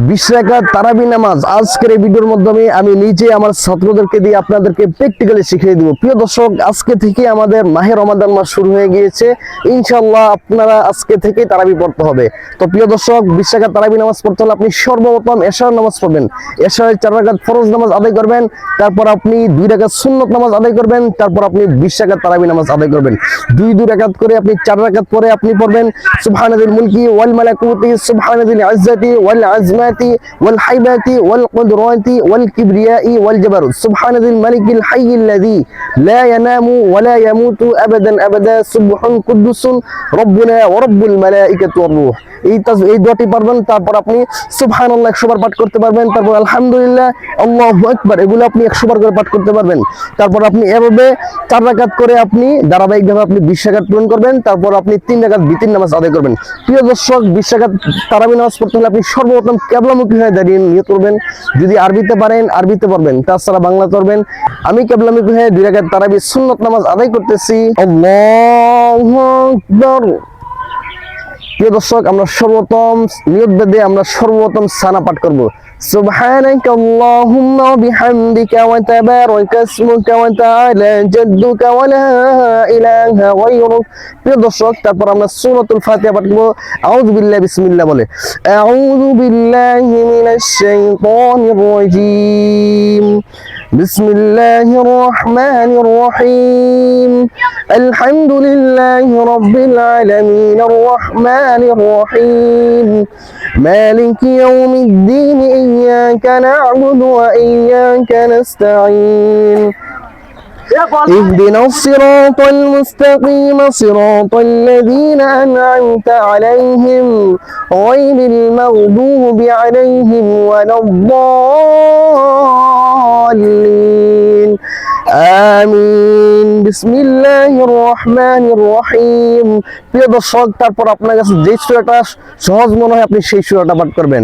বিশ রাকাত তারাবি নামাজ আজকের এই ভিডিওর মাধ্যমে আমি নিজে আমার ছাত্রদেরকে দিয়ে আপনাদেরকে প্র্যাকটিক্যালি শিখিয়ে দিব প্রিয় দর্শক আজকে থেকে আমাদের মাহের রমাদান মাস শুরু হয়ে গিয়েছে ইনশাল্লাহ আপনারা আজকে থেকে তারাবি পড়তে হবে তো প্রিয় দর্শক বিশ রাকাত তারাবি নামাজ পড়তে হলে আপনি সর্বপ্রথম এশার নামাজ পড়বেন এশারের চার রাকাত ফরজ নামাজ আদায় করবেন তারপর আপনি দুই রাকাত সুন্নত নামাজ আদায় করবেন তারপর আপনি বিশ রাকাত তারাবি নামাজ আদায় করবেন দুই দুই রাকাত করে আপনি চার রাকাত পরে আপনি পড়বেন সুবহানাদিল মুলকি ওয়াল মালাকুতি সুবহানাদিল ইজ্জাতি ওয়াল আজমাতি কিবরিয়াই ওয়াল জাবারুত সুবহানাদিল মালিকিল হাইয়িল লাযী লা ইয়ানামু ওয়া লা ইয়ামুতু আবাদান আবাদা সুবহান কুদ্দুসুন রব্বুনা ওয়া রব্বুল মালাইকাতু ওয়ার রূহ এই এই দোয়াটি পারবেন, তারপর আপনি সুবহানাল্লাহ 100 বার পাঠ করতে পারবেন। তারপর আলহামদুলিল্লাহ, আল্লাহু আকবার, এগুলো আপনি 100 বার করে পাঠ করতে পারবেন। তারপর আপনি এভাবে চার রাকাত করে আপনি ধারাবাহিকভাবে আপনি 20 রাকাত পূরণ করবেন। তারপর আপনি তিন রাকাত বিতির নামাজ আদায় করবেন। প্রিয় দর্শক 20 রাকাত তারাবি নামাজ পড়তে হলে আপনি সর্বপ্রথম কেবলামুখী হয়ে দাঁড়িয়ে নিয়ে করবেন, যদি আরবিতে পারেন, আরবিতে পড়বেন, তাছাড়া বাংলা করবেন আমি কেবলামুখী হয়ে, দুই রাখার তারাবি সুন্নত নামাজ আদায় করতেছি। প্রিয় দর্শক, আমরা সর্বোত্তম নিয়ত বেদে আমরা সর্বোত্তম সানা পাঠ করব। سبحانك اللهم وبحمدك وتبارك اسمك وتعالى جدك ولا إله غيرك প্রিয় দর্শক তারপর আমরা সূরাতুল ফাতিহা পাঠ করব আউযু বিল্লাহি বিসমিল্লাহ বলে আউযু বিল্লাহি মিনাশ শাইতানির রাজীম بسم الله الرحمن الرحيم الحمد لله رب العالمين الرحمن الرحيم مالك يوم الدين إياك نعبد وإياك نستعين اهدنا الصراط المستقيم صراط الذين أنعمت عليهم غير المغضوب عليهم ولا الضالين আমিন বিসমিল্লাহির রহমানির রহিম প্রিয় দর্শক তারপর আপনার কাছে যে সূরাটা সহজ মনে হয় আপনি সেই সূরাটা পাঠ করবেন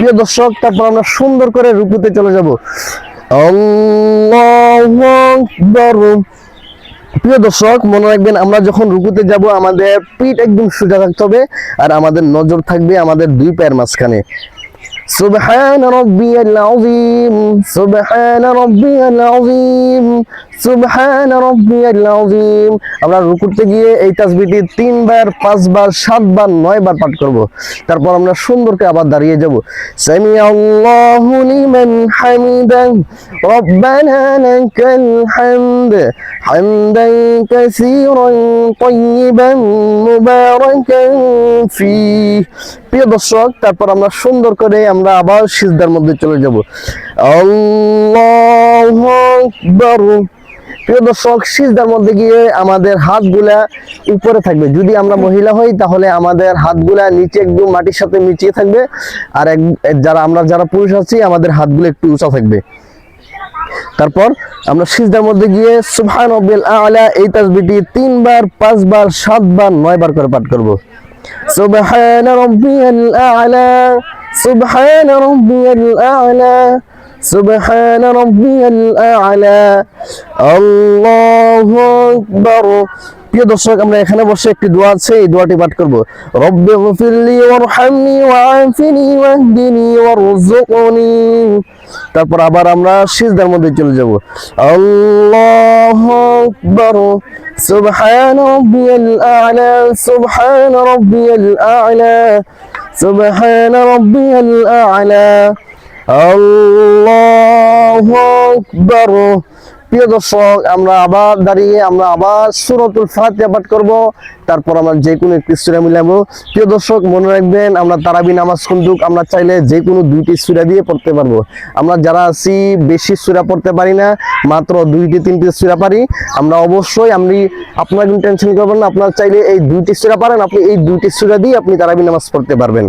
প্রিয় দর্শক, তারপর আমরা সুন্দর করে রুকুতে চলে যাব। প্রিয় দর্শক, মনে রাখবেন আমরা যখন রুকুতে যাব, আমাদের পিঠ একদম সোজা থাকতে হবে আর আমাদের নজর থাকবে আমাদের দুই পায়ের মাঝখানে। সুবহান রব্বিয়াল আযীম, সুবহান রব্বিয়াল আযীম। সুবহান রাব্বিয়াল আযীম। আমরা রুকুতে গিয়ে এই তাসবিহটি তিনবার, পাঁচবার, সাতবার, নয়বার পাঠ করব। তারপর আমরা সুন্দর করে আবার দাঁড়িয়ে যাব। সামি আল্লাহু লিমান হামিদান, রব্বানা লাকাল হামদ, হামদান কাসীরান তাইয়িবান মুবারাকান ফি প্রিয় দর্শক, তারপর আমরা সুন্দর করে আমরা আবার সিজদার মধ্যে চলে যাব। আল্লাহু আকবার। প্রিয় দর্শক, সিজদার মধ্যে গিয়ে আমাদের হাতগুলা উপরে থাকবে। যদি আমরা মহিলা হই, তাহলে আমাদের হাতগুলা নিচে একদম মাটির সাথে মিচিয়ে থাকবে। আর এক, যারা, আমরা যারা পুরুষ আছি, আমাদের হাতগুলো একটু উঁচা থাকবে। তারপর আমরা সিজদার মধ্যে গিয়ে সুবহান আলা, এই তাসবিহটি তিনবার, পাঁচবার, সাতবার, নয়বার করে পাঠ করব। সুবহান রব্বিল আলা সুবহান রব্বিল আলা। سبحان ربي الأعلى الله أكبر প্রিয় দর্শক আমরা এখানে বসে একটি দোয়া আছে এই দোয়াটি পাঠ করব রব্বি গফিরলি ওয়ারহামনি ওয়াআফিনি ওয়াহদিনি ওয়ারযুকনি তারপর আবার আমরা সিজদার মধ্যে চলে যাব আল্লাহু আকবার সুবহান রাব্বিয়াল আ'লা সুবহান রাব্বিয়াল আ'লা সুবহান রাব্বিয়াল আ'লা আল্লাহু আকবার প্রিয় দর্শক, আমরা আবার দাঁড়িয়ে আমরা আবার সূরাতুল ফাতিহা পাঠ করব। তারপর আমরা যে কোনো একটি সূরা মিলাবো। প্রিয় দর্শক, মনে রাখবেন, আমরা তারাবি নামাজ কিন্তু আমরা চাইলে যে কোনো দুইটি সূরা দিয়ে পড়তে পারব। আমরা যারা আছি, বেশি সূরা পড়তে পারি না, মাত্র দুইটি, তিনটি সূরা পারি। আমরা অবশ্যই, আমি আপনার কিন্তু টেনশন করবেন না, আপনারা চাইলে এই দুইটি সূরা পারেন, আপনি এই দুইটি সূরা দিয়ে আপনি তারাবি নামাজ পড়তে পারবেন।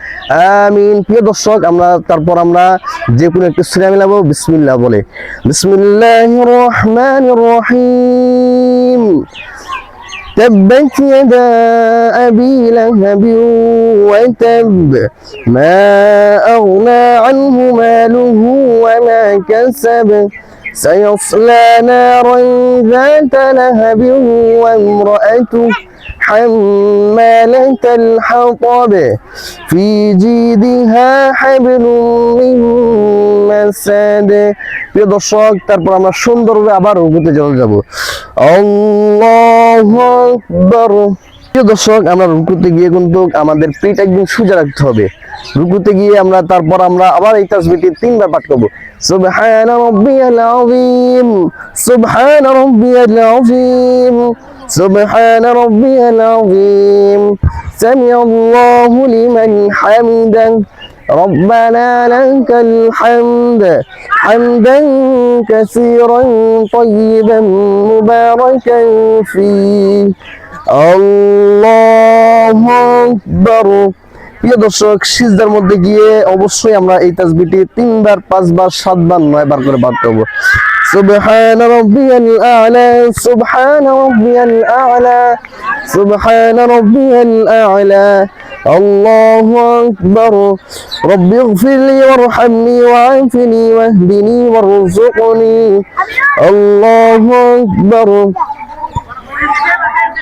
আমিন প্রিয় দর্শক আমরা তারপর আমরা যে কোনো একটি সুরা মিলাবো বিসমিল্লাহ বলে বিসমিল্লাহির রহমানির রহিম تبت يدا أبي لهب وتب ما أغنى عنه ماله وما كسب سيصلى نارا ذات لهب وامرأته حمالة الحطب في جيدها حبل من مسد প্রিয় দর্শক তারপর আমরা সুন্দরভাবে আবার রুকুতে চলে যাব আল্লাহু আকবার প্রিয় দর্শক আমরা রুকুতে গিয়ে কিন্তু আমাদের পিঠ একদম সোজা রাখতে হবে রুকুতে গিয়ে আমরা তারপর আমরা আবার এই তাসবিহটি তিনবার পাঠ করব সুবহান রাব্বিয়াল আযীম সুবহান রাব্বিয়াল আযীম سبحان ربي العظيم سمع الله لمن حمده ربنا لك الحمد حمدا كثيرا طيبا مباركا فيه الله أكبر প্রিয় দর্শক সিজদার মধ্যে গিয়ে অবশ্যই আমরা এই তাসবিহটি তিনবার পাঁচবার সাতবার নয়বার করে পাঠ করবো سبحان ربي الأعلى سبحان ربي الأعلى سبحان ربي الأعلى الله أكبر رب اغفر لي وارحمني وعافني واهدني وارزقني الله أكبر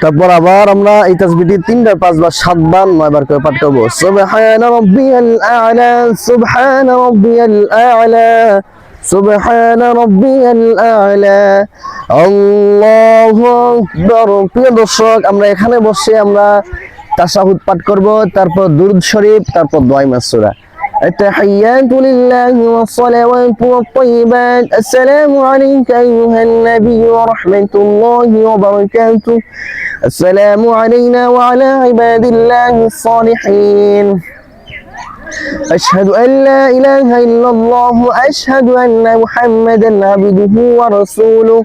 তারপর আবার আমরা এই তাসবিহটি তিনবার পাঁচবার সাতবার নয়বার করে পাঠ করবো সুবহান রাব্বিয়াল আ'লা সুবহান রাব্বিয়াল আ'লা সুবহান রাব্বিয়াল আ'লা আল্লাহু আকবার প্রিয় দর্শক আমরা এখানে বসে আমরা তাশাহুদ পাঠ করব তারপর দুরূদ শরীফ তারপর দোয়া মাসুরা التحيات لله والصلوات والطيبات السلام عليك أيها النبي ورحمة الله وبركاته السلام علينا وعلى عباد الله الصالحين أشهد أن لا إله إلا الله أشهد أن محمدا عبده ورسوله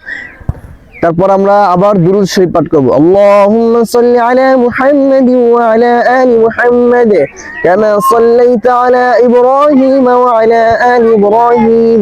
তারপর আমরা আবার দুরুদ শরীফ পাঠ করব আল্লাহুম্মা সাল্লি আলা মুহাম্মাদ ওয়া আলা আলি মুহাম্মাদ কামা সাল্লাইতা আলা ইব্রাহিম ওয়া আলা আলি ইব্রাহিম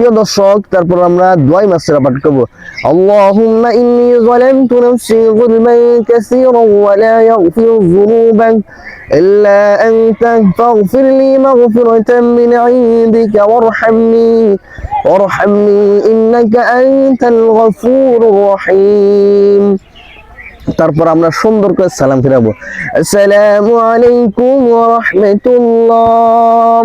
প্রিয় দর্শক তারপর আমরা দোয়াই মাসরা পাঠ করব আল্লাহুম্মা ইন্নি যালামতু নাফসি যুলমান কাসীরা ওয়া লা ইয়াগফিরু যুনুবা ইল্লা আনতা ফাগফির লি মাগফিরাতান মিন ইনদিকা ওয়ারহামনি ওয়ারহামনি ইন্নাকা আনতাল গফুরুর রহিম তারপর আমরা সুন্দর করে সালাম ফিরাবো আসসালামু আলাইকুম ওয়া রাহমাতুল্লাহ